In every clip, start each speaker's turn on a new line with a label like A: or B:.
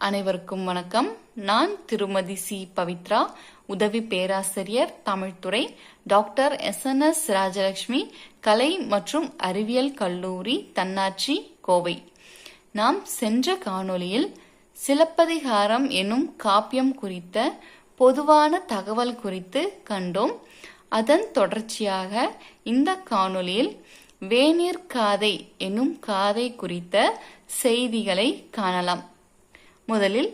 A: அனைவருக்கும் வணக்கம். நான் திருமதி சி. பவித்ரா உதவி பேராசிரியர் தமிழ்துறை doctor S. N. S. Rajalakshmi கலை மற்றும் அறிவியல் கல்லூரி தன்னாட்சி கோவை. நாம் சென்ற காணொளியில் சிலப்பதிகாரம் என்னும் காப்பியம் குறித்த பொதுவான தகவல் குறித்து கண்டோம். அதன் தொடர்ச்சியாக இந்த காணொளியில் வேநீர் காதை என்னும் காதை குறித்த செய்திகளை காணலாம். முதலில்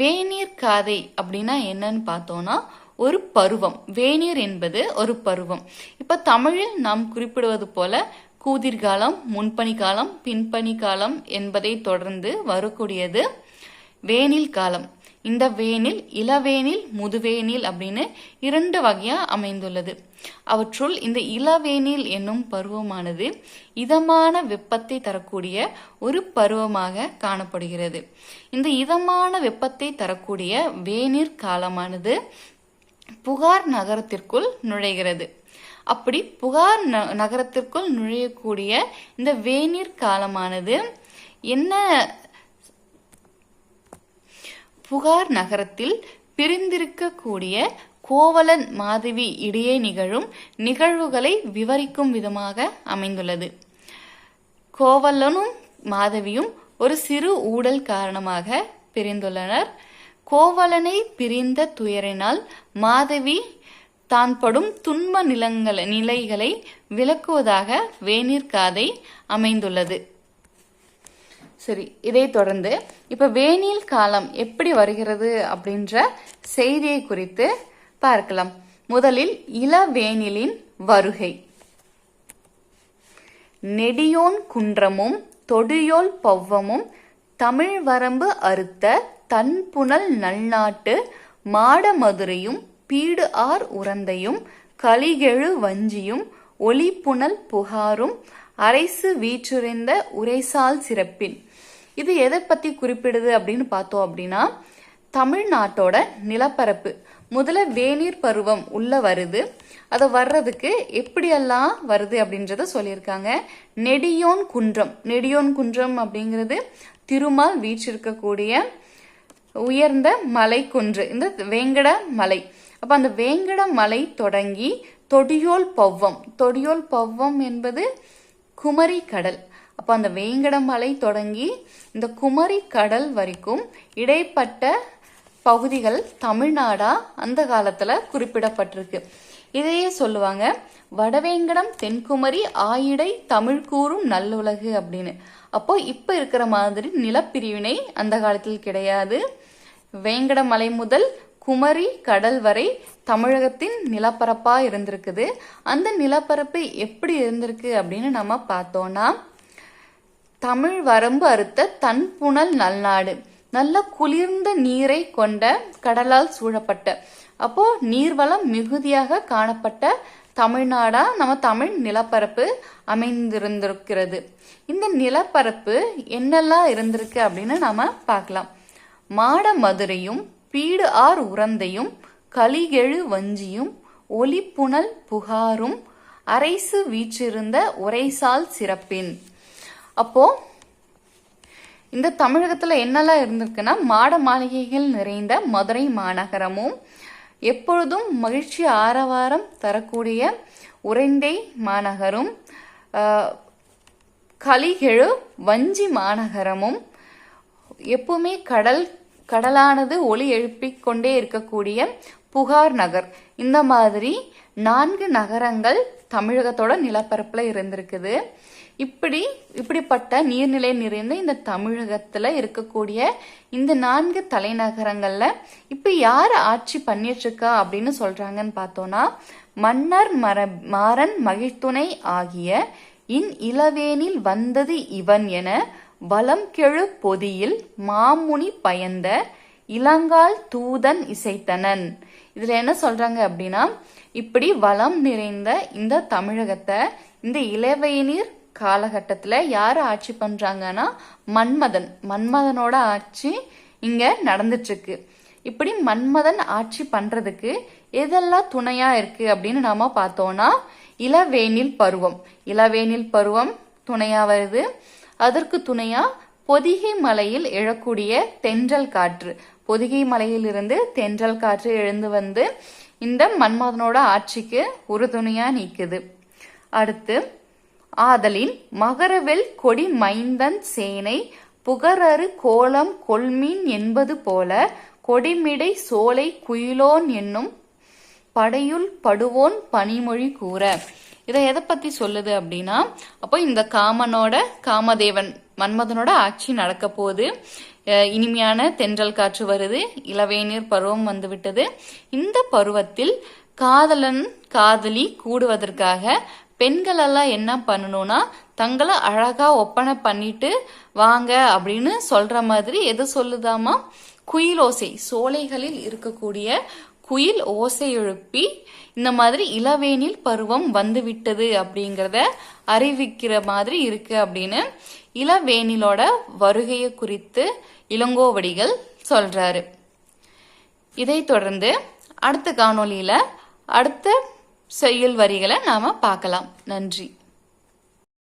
A: வேநீர் காதை அப்படின்னா என்னன்னு பார்த்தோம்னா ஒரு பருவம். வேநீர் என்பது ஒரு பருவம். இப்ப தமிழில் நாம் குறிப்பிடுவது போல கூதிர்காலம் முன்பனி காலம் பின்பணி காலம் என்பதை தொடர்ந்து வரக்கூடியது வேனில் காலம். இந்த வேனில் இளவேனில் முதுவேனில் அப்படின்னு இரண்டு வகையா அமைந்துள்ளது. அவற்றுள் இந்த இளவேனில் என்னும் பருவமானது இதமான வெப்பத்தை தரக்கூடிய ஒரு பருவமாக காணப்படுகிறது. இந்த இதமான வெப்பத்தை தரக்கூடிய வேநீர் காலமானது புகார் நகரத்திற்குள் நுழைகிறது. அப்படி புகார் ந- நகரத்திற்குள் நுழையக்கூடிய இந்த வேநீர் காலமானது என்ன புகார் நகரத்தில் பிரிந்திருக்கக்கூடிய கோவலன் மாதவி இடையே நிகழும் நிகழ்வுகளை விவரிக்கும் விதமாக அமைந்துள்ளது. கோவலனும் மாதவியும் ஒரு சிறு ஊடல் காரணமாக பிரிந்துள்ளனர். கோவலனை பிரிந்த துயரினால் மாதவி தான் படும் துன்ப நிலங்கள் நிலைகளை விளக்குவதாக வேநீர் காதை அமைந்துள்ளது. சரி இதை தொடர்ந்து இப்ப வேனில் காலம் எப்படி வருகிறது அப்படின்ற செய்தியை குறித்து பார்க்கலாம். முதலில் இளவேனிலின் வருகை. நெடியோன் குன்றமும் தொடியோல் பவ்வமும் தமிழ் வரம்பு அறுத்த தன்புணல் நல்நாட்டு மாடமதுரையும் பீடு ஆர் உரந்தையும் கலிகெழு வஞ்சியும் ஒளிப்புணல் புகாரும் அரைசு வீற்றுரைந்த உரைசால் சிறப்பின். இது எதை பத்தி குறிப்பிடுது அப்படின்னு பார்த்தோம் அப்படின்னா தமிழ்நாட்டோட நிலப்பரப்பு. முதல்ல வேநீர் பருவம் உள்ள வருது. அதை வர்றதுக்கு எப்படியெல்லாம் வருது அப்படின்றத சொல்லியிருக்காங்க. நெடியோன் குன்றம். நெடியோன் குன்றம் அப்படிங்கிறது திருமால் வீற்றிருக்கக்கூடிய உயர்ந்த மலை குன்று இந்த வேங்கட மலை. அப்ப அந்த வேங்கட மலை தொடங்கி தொடியோல் பவ்வம். தொடியோல் பவ்வம் என்பது குமரி கடல் அப்போ அந்த வேங்கடமலை தொடங்கி இந்த குமரி கடல் வரைக்கும் இடைப்பட்ட பகுதிகள் தமிழ்நாடா அந்த காலத்துல குறிப்பிடப்பட்டிருக்கு. இதையே சொல்லுவாங்க வடவேங்கடம் தென்குமரி ஆயிடை தமிழ் கூறும் நல்லுலகு அப்படின்னு. அப்போ இப்ப இருக்கிற மாதிரி நிலப்பிரிவினை அந்த காலத்தில் கிடையாது. வேங்கட மலை முதல் குமரி கடல் வரை தமிழகத்தின் நிலப்பரப்பா இருந்திருக்குது. அந்த நிலப்பரப்பு எப்படி இருந்திருக்கு அப்படின்னு நம்ம பார்த்தோம்னா தமிழ் வரம்பு அறுத்த தன் புனல் நல்நாடு. நல்ல குளிர்ந்த நீரை கொண்ட கடலால் சூழப்பட்ட. அப்போ நீர்வளம் மிகுதியாக காணப்பட்ட தமிழ்நாடா? நம்ம தமிழ் நிலப்பரப்பு அமைந்திருந்திருக்கிறது. இந்த நிலப்பரப்பு என்னெல்லாம் இருந்திருக்கு அப்படின்னு நாம பார்க்கலாம். மாட மதுரையும் பீடு ஆர் உரந்தையும் கலிகெழு வஞ்சியும் ஒளிப்புணல் புகாரும் அரைசு வீற்றிருந்த உரைசால் சிறப்பின். அப்போ இந்த தமிழகத்துல என்னெல்லாம் இருந்திருக்குன்னா மாட மாளிகைகள் நிறைந்த மதுரை மாநகரமும் எப்பொழுதும் மகிழ்ச்சி ஆரவாரம் தரக்கூடிய உறைந்தை மாநகரும் கலிகெழு வஞ்சி மாநகரமும் எப்பவுமே கடல் கடலானது ஒளி எழுப்பிக் கொண்டே இருக்கக்கூடிய புகார் நகர். இந்த மாதிரி நான்கு நகரங்கள் தமிழகத்தோட நிலப்பரப்புல இருந்திருக்குது. இப்படி இப்படிப்பட்ட நீர்நிலை நிறைந்த இந்த தமிழகத்துல இருக்கக்கூடிய இந்த நான்கு தலைநகரங்கள்ல இப்ப யார் ஆட்சி பண்ணிட்டு இருக்கா அப்படின்னு சொல்றாங்கன்னு பார்த்தோம்னா மன்னர் மர மாறன் மகிழ்த்துணை ஆகிய இன் இளவேனில் வந்தது இவன் என வலம் கெழு பொதியில் மாமுனி பயந்த இளங்கால் தூதன் இசைத்தனன். இதுல என்ன சொல்றாங்க அப்படின்னா இப்படி வளம் நிறைந்த இந்த தமிழகத்தை இந்த இளவேநீர் காலகட்டத்தில் யார் ஆட்சி பண்ணுறாங்கன்னா மன்மதன். மன்மதனோட ஆட்சி இங்கே நடந்துட்டுருக்கு. இப்படி மன்மதன் ஆட்சி பண்ணுறதுக்கு எதெல்லாம் துணையாக இருக்குது அப்படின்னு நாம் பார்த்தோம்னா இளவேனில் பருவம். இளவேனில் பருவம் துணையாக வருது. அதற்கு துணையாக பொதிகை மலையில் எழக்கூடிய தென்றல் காற்று. பொதிகை மலையிலிருந்து தென்றல் காற்று எழுந்து வந்து இந்த மன்மதனோட ஆட்சிக்கு உறுதுணையாக நீக்குது. அடுத்து ஆதலின் மகரவெல் கொடி மைந்தன் சேனை புகரறு கோலம் கொள்மீன் என்பது போல கொடிமிடை சோலை குயிலோன் என்னும் படையுள் படுவோன் பனிமொழி கூற. இதை எதை பத்தி சொல்லுது அப்படின்னா அப்போ இந்த காமனோட காமதேவன் மன்மதனோட ஆட்சி நடக்க போகுது. இனிமையான தென்றல் காற்று வருது இளவேநீர் பருவம் வந்துவிட்டது. இந்த பருவத்தில் காதலன் காதலி கூடுவதற்காக பெண்கள் எல்லாம் என்ன பண்ணணும்னா தங்களை அழகா ஒப்பனை பண்ணிட்டு வாங்க அப்படின்னு சொல்ற மாதிரி எது சொல்லுதாமா ஓசை. சோலைகளில் இருக்கக்கூடிய குயில் ஓசை எழுப்பி இந்த மாதிரி இளவேனில் பருவம் வந்துவிட்டது அப்படிங்கிறத அறிவிக்கிற மாதிரி இருக்கு அப்படின்னு இளவேனிலோட வருகையை குறித்து இளங்கோவடிகள் சொல்றாரு. இதைத் தொடர்ந்து அடுத்த காணொலியில அடுத்த செய்யுள் வரிகளை நாம பார்க்கலாம். நன்றி.